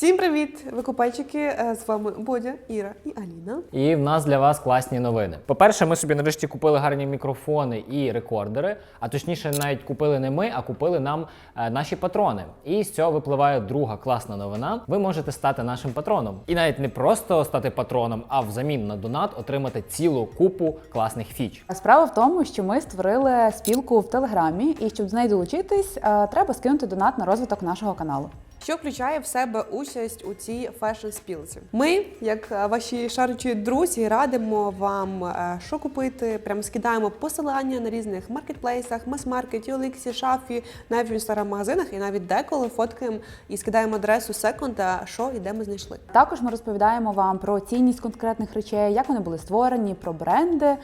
Всім привіт, викупальчики! Е, З вами Бодя, Іра і Аліна. І в нас для вас класні новини. По-перше, ми собі нарешті купили гарні мікрофони і рекордери. А точніше, навіть купили не ми, а купили нам е, наші патрони. І з цього випливає друга класна новина. Ви можете стати нашим патроном. І навіть не просто стати патроном, а взамін на донат отримати цілу купу класних фіч. Справа в тому, що ми створили спілку в Телеграмі, і щоб з неї долучитись, е, треба скинути донат на розвиток нашого каналу. Що включає в себе участь у цій фешн-спілці? Ми, як е, ваші шаручі друзі, радимо вам, е, що купити. Прямо скидаємо посилання на різних маркетплейсах, мас-маркеті, Оліксі, шафі, навіть в інстаграм-магазинах, і навіть деколи фоткаємо і скидаємо адресу секонда, що і де ми знайшли. Також ми розповідаємо вам про цінність конкретних речей, як вони були створені, про бренди, е,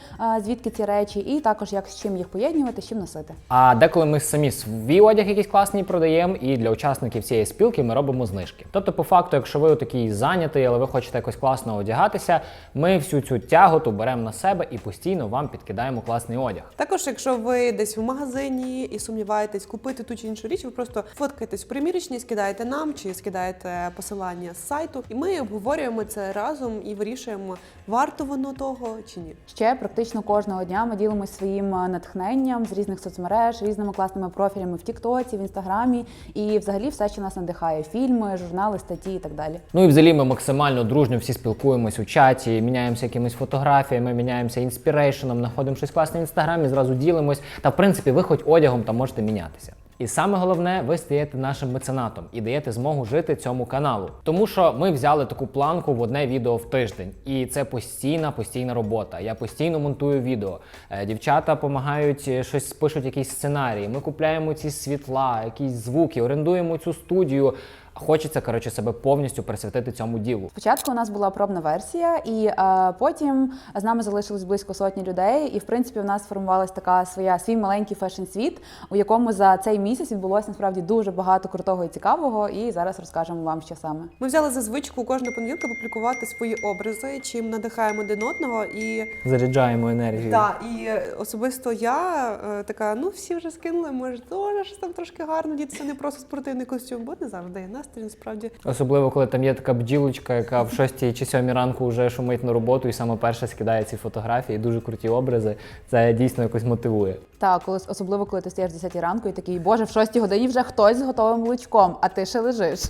звідки ці речі, і також як з чим їх поєднувати, з чим носити. А деколи ми самі свій одяг якийсь класний продаємо, і для учасників цієї спілки ми робимо знижки. Тобто, по факту, якщо ви такий зайнятий, але ви хочете якось класно одягатися, ми всю цю тяготу беремо на себе і постійно вам підкидаємо класний одяг. Також, якщо ви десь в магазині і сумніваєтесь купити ту чи іншу річ, ви просто фоткаєтесь в примірочній, скидаєте нам чи скидаєте посилання з сайту, і ми обговорюємо це разом і вирішуємо, варто воно того чи ні. Ще практично кожного дня ми ділимося своїм е, натхненням з різних соцмереж, різними класними профілями в Тіктоці, в Інстаграмі і взагалі все, що нас надихає: фільми, журнали, статті і так далі. Ну і взагалі ми максимально дружньо всі спілкуємось у чаті, міняємося якимись фотографіями, міняємося інспірейшеном, знаходимо щось класне в інстаграмі, зразу ділимось. Та в принципі, ви хоч одягом там можете мінятися. І саме головне, ви стаєте нашим меценатом і даєте змогу жити цьому каналу. Тому що ми взяли таку планку в одне відео в тиждень, і це постійна, постійна робота. Я постійно монтую відео. Е, Дівчата допомагають е, щось пишуть, якісь сценарії. Ми купляємо ці світла, якісь звуки, орендуємо цю студію. Хочеться коротше себе повністю присвятити цьому ділу. Спочатку у нас була пробна версія, і е, потім з нами залишилось близько сотні людей. І в принципі, у нас сформувалась така своя свій маленький фешн-світ, у якому за цей місяць відбулося насправді дуже багато крутого і цікавого. І зараз розкажемо вам, що саме. Ми взяли за звичку кожного понеділка публікувати свої образи, чим надихаємо один одного. І Заряджаємо енергію. так, і особисто я е, така: ну всі вже скинули, може, теж там трошки гарно діти. Це не просто спортивний костюм, бо не завжди є настрій, насправді. Особливо, коли там є така бджілочка, яка в 6 чи 7 ранку вже шумить на роботу і саме перша скидає ці фотографії, дуже круті образи. Це дійсно якось мотивує. Так, коли особливо коли ти стоїш в 10 ранку і такий, боже, в 6 годині вже хтось з готовим молочком, а ти ще лежиш.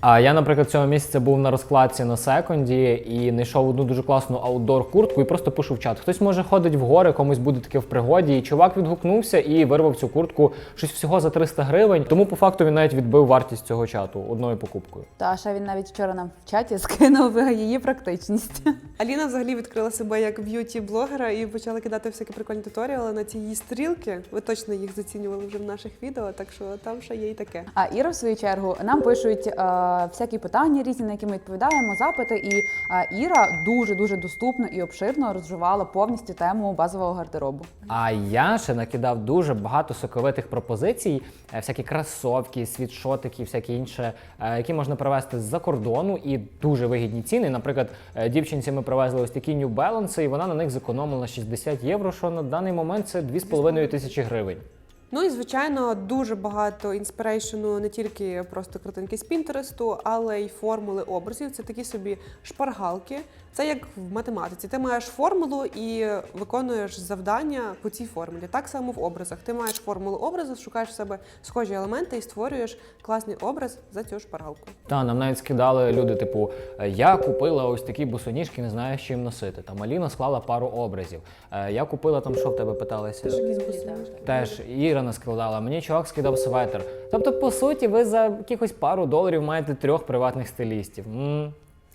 А я, наприклад, цього місяця був на розкладці на секунді і знайшов одну дуже класну аутдор куртку і просто пишу в чат. Хтось може ходить в гори, комусь буде таке в пригоді. І чувак відгукнувся і вирвав цю куртку щось всього за 300 гривень. Тому по факту він навіть відбив вартість цього чату одною покупкою. Та ще він навіть вчора нам в чаті скинув її практичність. Аліна взагалі відкрила себе як б'юті-блогера і почала кидати всякі прикольні туторіали на ці її стрілки. Ви точно їх зацінювали вже в наших відео, так що там ще є і таке. А Іра, в свою чергу, нам пишуть е, всякі питання різні, на які ми відповідаємо, запити. І е, Іра дуже дуже доступно і обширно розживала повністю тему базового гардеробу. А я ще накидав дуже багато соковитих пропозицій, е, всякі кросовки, світшотики, всяке інше, е, які можна привезти з-за кордону і дуже вигідні ціни. Наприклад, дівчинці ми привезли ось такі New Balance, і вона на них зекономила 60 євро, що на даний момент це 2,5 тисячі гривень. Ну і звичайно, дуже багато інспірейшену не тільки просто картинки з Пінтересту, але й формули образів. Це такі собі шпаргалки. Це як в математиці. Ти маєш формулу і виконуєш завдання по цій формулі. Так само в образах. Ти маєш формулу образу, шукаєш в себе схожі елементи і створюєш класний образ за цю шпаргалку. Та нам навіть скидали люди, типу, «Е, я купила ось такі босоніжки, не знаю, з чим носити. Там Аліна склала пару образів. Е, Я купила там, що в тебе питалися? Теж Іра не складала, мені чувак скидав светер. Тобто, по суті, ви за якихось пару доларів маєте трьох приватних стилістів.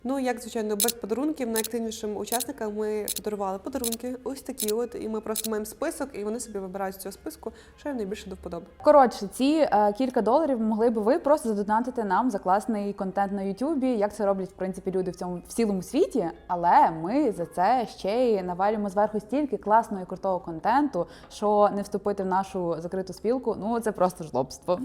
Ну, як звичайно, без подарунків найактивнішим учасникам ми подарували подарунки, ось такі от, і ми просто маємо список, і вони собі вибирають з цього списку, що їм найбільше до вподоби. Коротше, ці е, кілька доларів могли б ви просто задонатити нам за класний контент на Ютубі, як це роблять в принципі люди в цьому в цілому світі. Але ми за це ще й навалюємо зверху стільки класного і крутого контенту, що не вступити в нашу закриту спілку, ну це просто жлобство.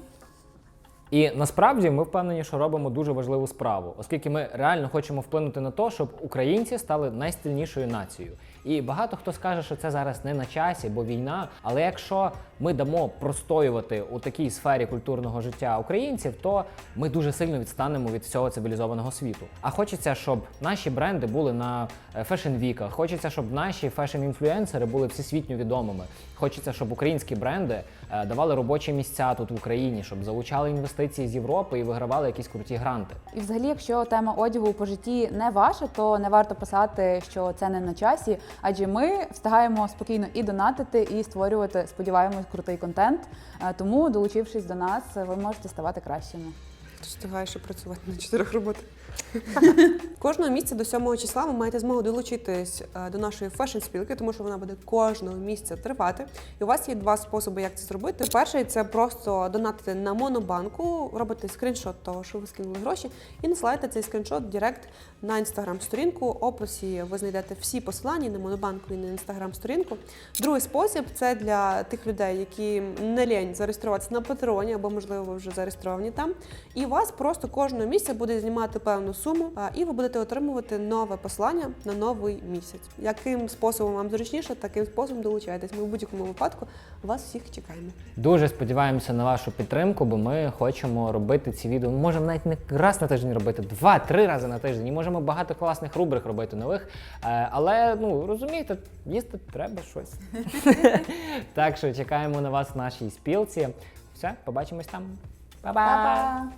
І насправді ми впевнені, що робимо дуже важливу справу, оскільки ми реально хочемо вплинути на те, щоб українці стали найстильнішою нацією. І багато хто скаже, що це зараз не на часі, бо війна. Але якщо ми дамо простоювати у такій сфері культурного життя українців, то ми дуже сильно відстанемо від всього цивілізованого світу. А хочеться, щоб наші бренди були на е, фешн-віках, хочеться, щоб наші фешн-інфлюенсери були всесвітньо відомими. Хочеться, щоб українські бренди е, давали робочі місця тут в Україні, щоб залучали інвестиції з Європи і вигравали якісь круті гранти. І взагалі, якщо тема одягу по житті не ваша, то не варто писати, що це не на часі, адже ми встигаємо спокійно і донатити, і створювати, сподіваємось, крутий контент. Е, Тому, долучившись до нас, ви можете ставати кращими. Ти встигаєш працювати на чотирьох роботах. Кожного місяця до 7 числа ви маєте змогу долучитись е, до нашої фешн-спілки, тому що вона буде кожного місяця тривати. І у вас є два способи, як це зробити. Перший це просто донатити на монобанку, робите скріншот того, що ви скинули гроші, і насилаєте цей скріншот в Директ на інстаграм-сторінку. В описі ви знайдете всі посилання на монобанку і на інстаграм-сторінку. Другий спосіб це для тих людей, які не лінь зареєструватися на Патреоні, або можливо ви вже зареєстровані там. І у вас просто кожного місяця буде знімати певну суму, а, і ви будете отримувати нове послання на новий місяць. Яким способом вам зручніше, таким способом долучайтесь. Ми в будь-якому випадку вас всіх чекаємо. Дуже сподіваємося на вашу підтримку, бо ми хочемо робити ці відео. Ми можемо навіть не раз на тиждень робити, два-три рази на тиждень. І можемо багато класних рубрик робити нових. Е, Але ну розумієте, їсти треба щось. так що чекаємо на вас в нашій спілці. Все, побачимось там. Па-па!